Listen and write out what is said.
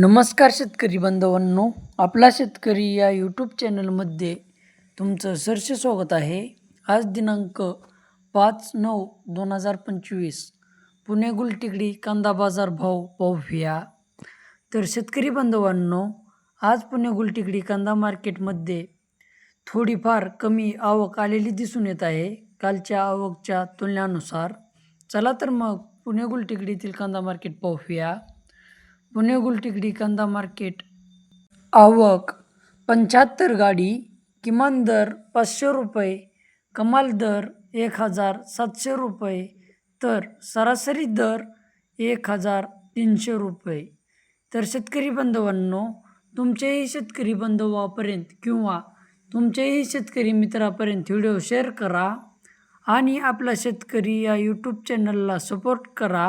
नमस्कार शेतकरी बांधवांनो आपला शेतकरी या यूट्यूब चॅनलमध्ये तुमचं सरसे स्वागत आहे. आज दिनांक पाच नऊ दोन हजार पंचवीस पुणे गुलटिकडी कांदा बाजार भाव पाहूया तर शेतकरी बांधवांनो आज पुणे गुलटिकडी कांदा मार्केटमध्ये थोडीफार कमी आवक आलेली दिसून येत आहे. कालच्या आवकच्या तुलनेनुसार चला तर मग पुणे गुलटिकडीतील कांदा मार्केट पाहूया पुणे गुलटिकडी कांदा मार्केट. आवक पंच्याहत्तर गाडी किमान दर पाचशे रुपये कमाल दर एक हजार सातशे रुपये तर सरासरी दर एक हजार तीनशे रुपये. तर शेतकरी बांधवांनो तुमचेही शेतकरी बांधवापर्यंत किंवा तुमच्याही शेतकरी मित्रापर्यंत व्हिडिओ शेअर करा आणि आपला शेतकरी या यूट्यूब चॅनलला सपोर्ट करा.